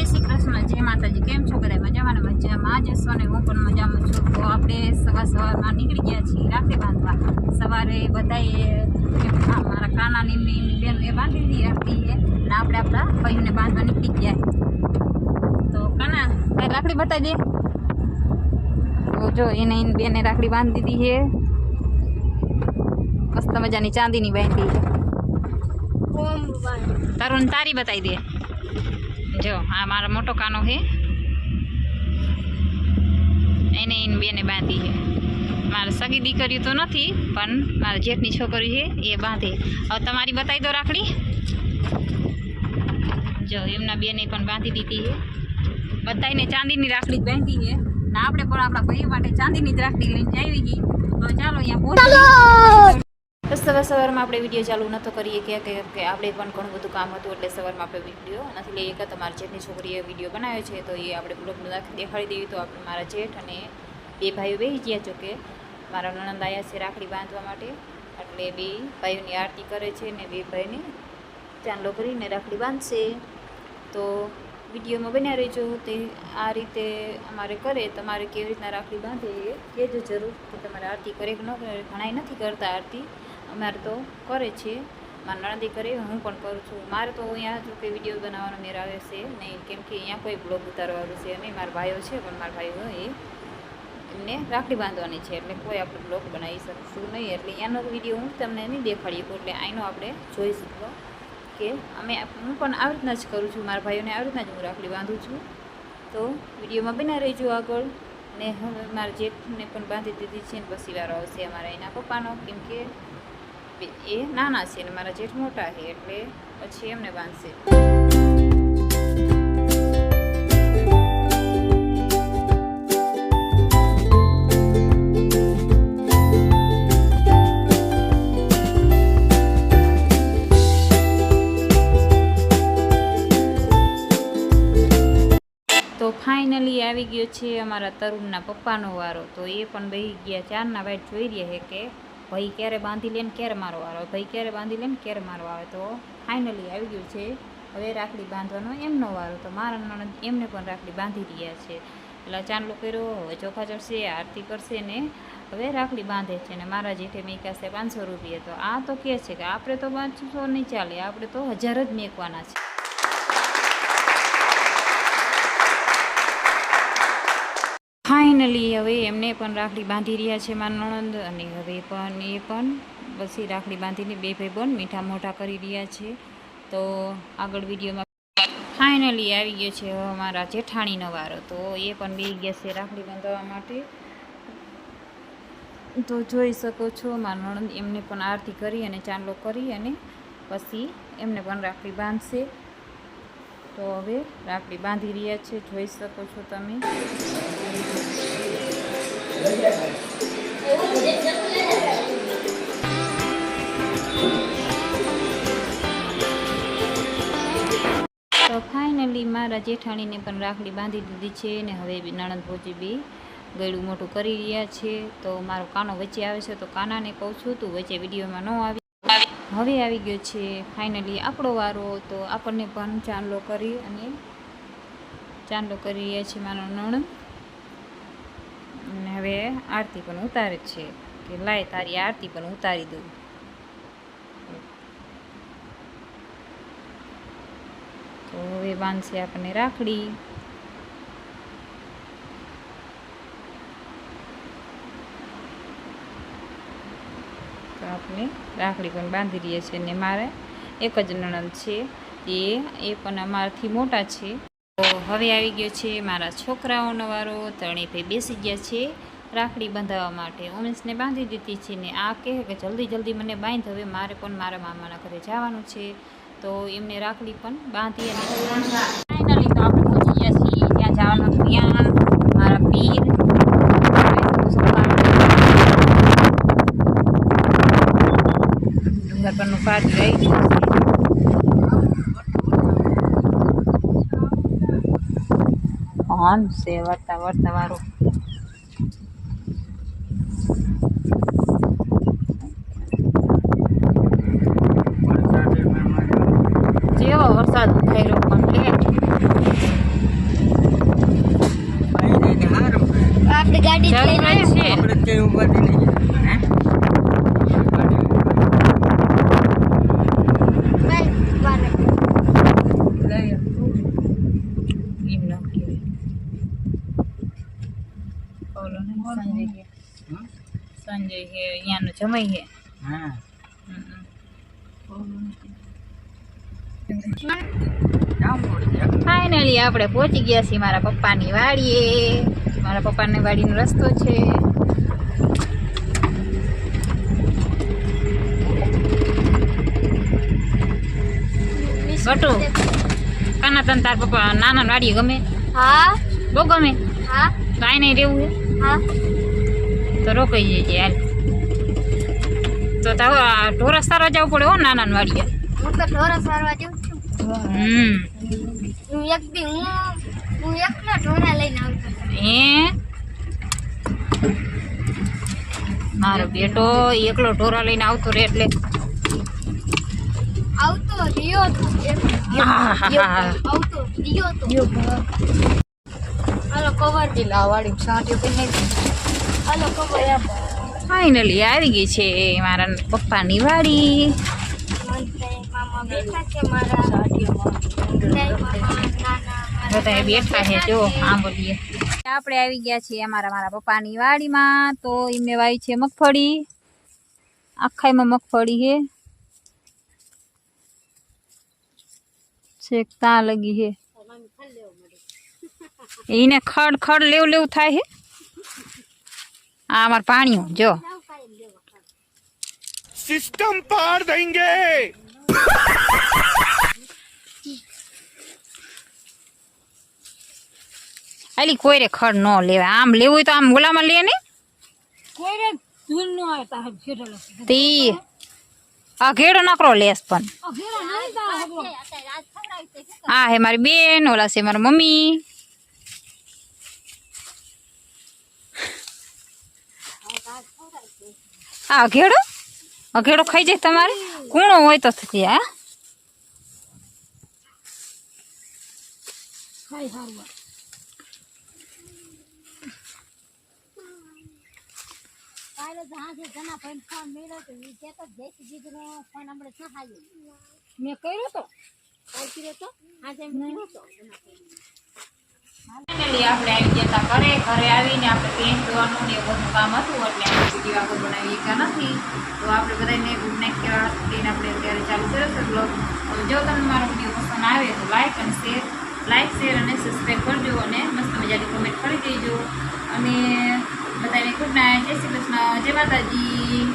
જય શ્રી કૃષ્ણ જય માતાજી. કેમ છો બધા મજામાં ને મજામાં? જ છો ને હું પણ મજામાં છું. તો આપણે સવાર સવારમાં નીકળી ગયા છીએ રાખડી બાંધવા. સવારે બધાએ આ મારા કાનાની ને એની બેન એ બાંધી દીધી રાખડી એ અને આપણે આપણા ભાઈઓને બાંધવા નીકળી ગયા તો કાના તારી રાખડી બતાવી દે. તો જો એને એની બેને રાખડી બાંધી દીધી છે. મસ્ત મજાની ચાંદીની બાંધી છે. તારું ને તારી બતાવી દે. જો આ મારો મોટો કાનો છે. એને એને બેને બાંધી છે. મારે સગી દીકરીઓ તો નથી પણ મારા જેઠની છોકરી છે એ બાંધે. હવે તમારી બતાવી દો રાખડી. જો એમના બેને પણ બાંધી દીધી છે. બધાને ચાંદીની રાખડી બાંધી છે. ને આપણે પણ આપણા ભાઈ માટે ચાંદીની જ રાખડી લઈને આવી ગઈ. તો ચાલો અહીંયા પહોંચી તો સવાર સવારમાં આપણે વીડિયો ચાલુ નહોતો કરીએ કે કે આપણે પણ ઘણું બધું કામ હતું એટલે સવારમાં આપણે વીડિયો નથી લઈએ કે તમારા જેઠની છોકરીએ વીડિયો બનાવ્યો છે તો એ આપણે બ્લોગમાં દેખાડી દેવી તો આપણે મારા જેઠ અને બે ભાઈઓ બે ગયા છો કે મારા નણંદ આવ્યા છે રાખડી બાંધવા માટે એટલે બે ભાઈઓની આરતી કરે છે ને બે ભાઈને ચાંદલો કરીને રાખડી બાંધશે. તો વિડીયોમાં બન્યા રહેજો તે આ રીતે અમારે કરે તમારે કેવી રીતના રાખડી બાંધે એ કહેજો જરૂર કે તમારે આરતી કરે કે ન કરે ઘણાય નથી કરતા આરતી. અમારે તો કરે છે. મારા નણદી કરે, હું પણ કરું છું. મારે તો અહીંયા જો કે વીડિયો બનાવવાનો મેર આવે છે નહીં, કેમ કે અહીંયા કોઈ બ્લોગ ઉતારવાનું છે નહીં. મારા ભાઈઓ છે, પણ મારા ભાઈઓ એ. એમને રાખડી બાંધવાની છે, એટલે કોઈ આપણે બ્લોગ બનાવી શકશું નહીં. એટલે અહીંયાનો વીડિયો હું તમને નહીં દેખાડી એટલે આનો આપણે જોઈ શકો કે અમે, હું પણ આવી રીતના જ કરું છું. મારા ભાઈઓને આવી રીતના જ હું રાખડી બાંધું છું. તો વિડીયોમાં બના રહેજો આગળ. ને હવે મારા જેઠને પણ બાંધી દીધી છે પછી વારો આવશે અમારા એના પપ્પાનો, કેમ કે એ નાના છે ને મારા જેઠ મોટા છે એટલે પછી એમને બાંધશે. ફાઇનલી આવી ગયો છે અમારા તરુણના પપ્પાનો વારો. તો એ પણ બેસી ગયા. ચારના વાઈટ જોઈ રહ્યા છે કે ભાઈ ક્યારે બાંધી લે ને ક્યારે મારો આવે? ભાઈ ક્યારે બાંધી લે ને ક્યારે મારો આવે? તો ફાઇનલી આવી ગયું છે. હવે રાખડી બાંધવાનો એમનો વારો. તો મારા નણંદ એમને પણ રાખડી બાંધી રહ્યા છે. એટલે ચાંદલો કર્યો ચોખા ચડશે, આરતી કરશે ને હવે રાખડી બાંધે છે. ને મારા જેઠે મેકાશે પાંચસો રૂપિયા. તો આ તો કહે છે કે આપણે તો પાંચસો નહીં ચાલે, આપણે તો હજાર જ મેકવાના છે. ફાઇનલી હવે એમને પણ રાખડી બાંધી રહ્યા છે મારા નણંદ અને હવે પણ એ પણ પછી રાખડી બાંધીને બે ભાઈ પણ મીઠા મોટા કરી રહ્યા છે. તો આગળ વિડીયોમાં ફાઇનલી આવી ગયો છે હવે અમારા જેઠાણીનો વારો. તો એ પણ બે ગયા છે રાખડી બાંધવા માટે. તો જોઈ શકો છો મારા નણંદ એમને પણ આરતી કરી અને ચાંદલો કરી અને પછી એમને પણ રાખડી બાંધશે. તો હવે રાખડી બાંધી રહ્યા છે. જોઈ શકો છો તમે. તો ફાઇનલી મારા જેઠાણીને પણ રાખડી બાંધી દીધી છે ને હવે નણંદ ભોજી બી ગળું મોટું કરી રહ્યા છે. તો મારો કાનો વચ્ચે આવે છે તો કાનાને કહું છું, તું વચ્ચે વિડીયોમાં ન આવી. હવે આવી ગયો છે ફાઇનલી આપણો વારો. તો આપણને પણ ચાંદલો કરી અને ચાંદલો કરી રહ્યા છે મારો નણંદ. હવે આરતી પણ ઉતારે છે. કે લાય તારી આરતી પણ ઉતારી દઉં. તો હવે બાંધશે આપણને રાખડી. આપણે રાખડી પણ બાંધી રહીએ છીએ ને મારે એક જ નણંદ છે. એ એ પણ અમારાથી મોટા છે. તો હવે આવી ગયો છે મારા છોકરાઓનો વારો. ત્રણેય ભાઈ બેસી ગયા છે. રાખડી બંધાવવા માટે. ઉમેશને બાંધી દીધી છે ને આ કહે કે જલ્દી જલ્દી મને બાંધ, હવે મારે પણ મારા મામાના ઘરે જવાનું છે. તો એમને રાખડી પણ બાંધી અને ફાઇનલી તો આપણે પહોંચી ગયા છીએ. ત્યાં જવાનું હતું ત્યાં મારા પીર. ડુંગર પરનું પાટ રહી ગયું છે. છે, વર્તા વર્તા વાળું જેવો વરસાદ થયેલો પણ લેટ આપણી ગાડી જરૂર લઈને જ છે આપણે ક્યાંય ઉપાડી નહીં હે ભાઈ, બારે. લઈ આવ. એમ ન કહેવાય. ઓલો ને સંજય કે હમ? સંજય કે અહીંયાનો જમાઈ છે હા? ગયા ફાઇનલી આપણે પહોંચી ગયા છીએ મારા પપ્પાની વાડીએ. મારા પપ્પાની વાડીનો રસ્તો છે. બટુ કાના તને તાર પપ્પા નાના વાડીએ ગમે? હા. બહુ ગમે? હા. કાંઈ નહીં રહેવું. હા. તો રોકાઈ જઈએ હાલ. તો તાવ ઢોરસ તારા જવું પડે હો નાના વાડીએ. હું તો ઢોરા સારવા જાઉં છું. હમ. એક દી હું હું એકલા ઢોરા લઈને આવતો હે? મારો બેટો એકલો ઢોરા લઈને આવતો રે એટલે. આવતો રિયો તો આવતો રિયો તો. હાલો કવર સાંટી કરીને હાલો કવર ફાઇનલી આવી ગઈ છે મારા પપ્પાની વાડી મામા બેઠા છે મારા. આપણે આવી ગયા છીએ અમારા મારા પપ્પાની વાડીમાં તો એમને વાવી છે મગફળી. આખા આખાઈમાં મગફળી હે છેક ત્યાં લગી છે. એને ખડ ખડ લેવ લેવું થાય હે આ અમાર પાણીયું જો. સિસ્ટમ પાર દેંગે આલી કોઈ રે ખડ ન લેવાય આમ લેવું હોય તો આમ ઓલામાં લે ને તી આ ઘેડો નકરો લેસ પણ આ હે મારી બેન ઓલા છે મારા મમ્મી આ અઘેડો અઘેડો ખાઈ જાય તમારે કૂણો હોય તો થતી હા મેં કર્યો તો? કાલ કર્યો તો? આજે એમ તો? ફાઇનલી આપણે આવી ગયા હતા ઘરે. ઘરે આવીને આપણે પેન્ટ ધોવાનું ને એવું કામ હતું એટલે આપણે વીડિયો આગળ બનાવી નથી. તો આપણે બધાને ગુડ નાઇટ કહેવા કરીને આપણે અત્યારે ચાલુ કર્યો છે બ્લોગ જો તમને મારો વીડિયો પસંદ આવે તો લાઇક અને શેર લાઇક શેર અને સબસ્ક્રાઈબ કરજો અને મસ્ત મજાની કમેન્ટ કરી દેજો. અને બધાને ગુડ નાઇટ. જય શ્રી કૃષ્ણ. જય માતાજી.